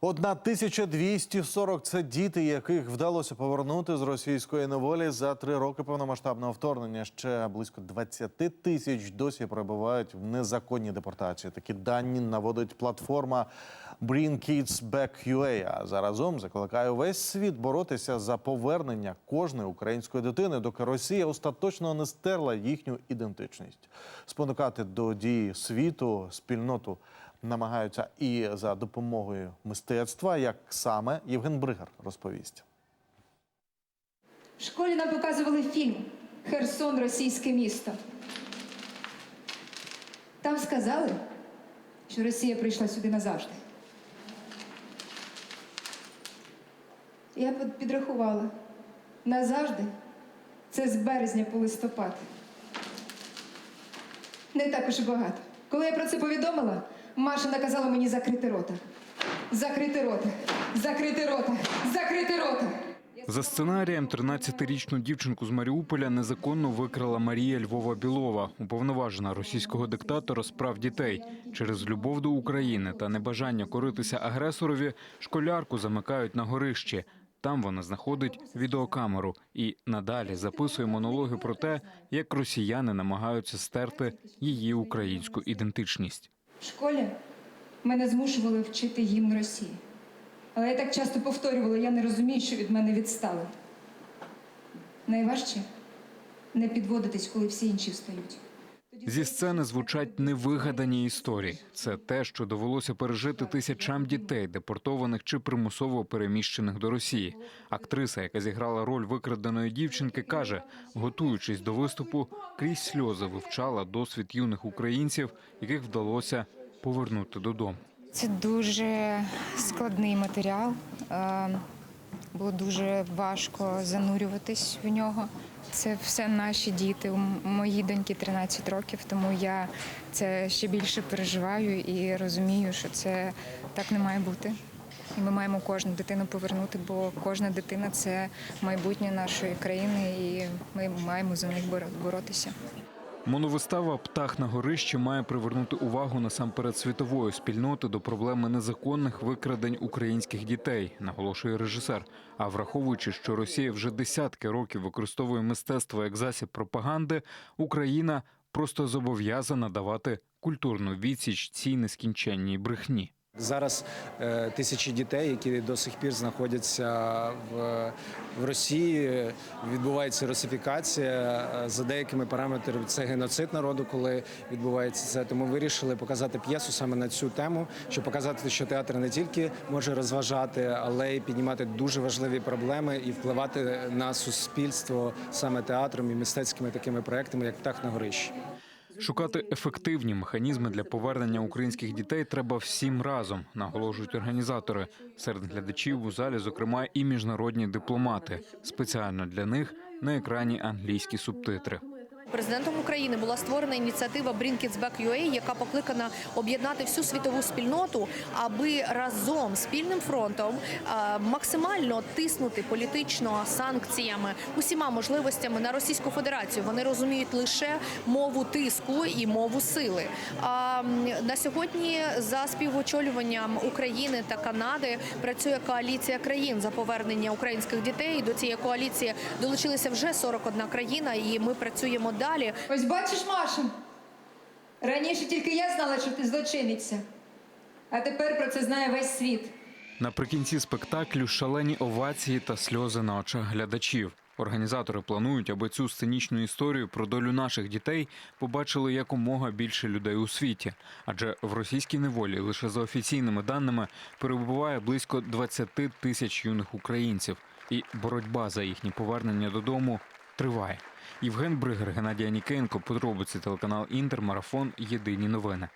1240 – це діти, яких вдалося повернути з російської неволі за три роки повномасштабного вторгнення. Ще близько 20 тисяч досі перебувають в незаконній депортації. Такі дані наводить платформа Bring Kids Back UA. А заразом закликає увесь світ боротися за повернення кожної української дитини, доки Росія остаточно не стерла їхню ідентичність. Спонукати до дії світу спільноту намагаються і за допомогою мистецтва, як саме Євген Бригар розповість. В школі нам показували фільм Херсон російське місто. Там сказали, що Росія прийшла сюди назавжди. Я підрахувала. Назавжди це з березня по листопад. Не так уж і багато. Коли я про це повідомила, Маша наказала мені закрити рота. Закрити рота, закрити рота, закрити рота. За сценарієм 13-річну дівчинку з Маріуполя незаконно викрала Марія Львова Білова, уповноважена російського диктатора з прав дітей. Через любов до України та небажання коритися агресорові школярку замикають на горищі. Там вона знаходить відеокамеру і надалі записує монологи про те, як росіяни намагаються стерти її українську ідентичність. В школі мене змушували вчити гімн Росії. Але я так часто повторювала, я не розумію, що від мене відстали. Найважче не підводитись, коли всі інші встають. Зі сцени звучать невигадані історії. Це те, що довелося пережити тисячам дітей, депортованих чи примусово переміщених до Росії. Актриса, яка зіграла роль викраденої дівчинки, каже, готуючись до виступу, крізь сльози вивчала досвід юних українців, яких вдалося повернути додому. Це дуже складний матеріал. Було дуже важко занурюватись в нього. Це все наші діти. У моїй доньки 13 років, тому я це ще більше переживаю і розумію, що це так не має бути. І ми маємо кожну дитину повернути, бо кожна дитина це майбутнє нашої країни, і ми маємо за них боро- боротися. Моновистава Птах на горищі має привернути увагу насамперед світової спільноти до проблеми незаконних викрадень українських дітей, наголошує режисер. А враховуючи, що Росія вже десятки років використовує мистецтво як засіб пропаганди, Україна просто зобов'язана давати культурну відсіч цій нескінченній брехні. Зараз е, тисячі дітей, які до сих пір знаходяться в, в Росії, відбувається русифікація. Е, За деякими параметрами це геноцид народу, коли відбувається це. Тому вирішили показати п'єсу саме на цю тему, щоб показати, що театр не тільки може розважати, але й піднімати дуже важливі проблеми і впливати на суспільство саме театром і мистецькими такими проектами, як птах на горищі. Шукати ефективні механізми для повернення українських дітей треба всім разом, наголошують організатори. Серед глядачів у залі, зокрема, і міжнародні дипломати. Спеціально для них на екрані англійські субтитри. Президентом України була створена ініціатива Bring яка покликана об'єднати всю світову спільноту, аби разом спільним фронтом е, максимально тиснути політично санкціями усіма можливостями на Російську Федерацію. Вони розуміють лише мову тиску і мову сили. А на сьогодні за співочолюванням України та Канади працює коаліція країн за повернення українських дітей. До цієї коаліції долучилися вже 41 країна, і ми працюємо далі. Ось бачиш, Маша, раніше тільки я знала, що ти злочинниця. А тепер про це знає весь світ. Наприкінці спектаклю шалені овації та сльози на очах глядачів. Організатори планують, аби цю сценічну історію про долю наших дітей побачили якомога більше людей у світі. Адже в російській неволі лише за офіційними даними перебуває близько 20 тисяч юних українців, і боротьба за їхнє повернення додому триває. Євген Бригер, Геннадій Анікенко, подробиці телеканал Інтер, марафон. Єдині новини.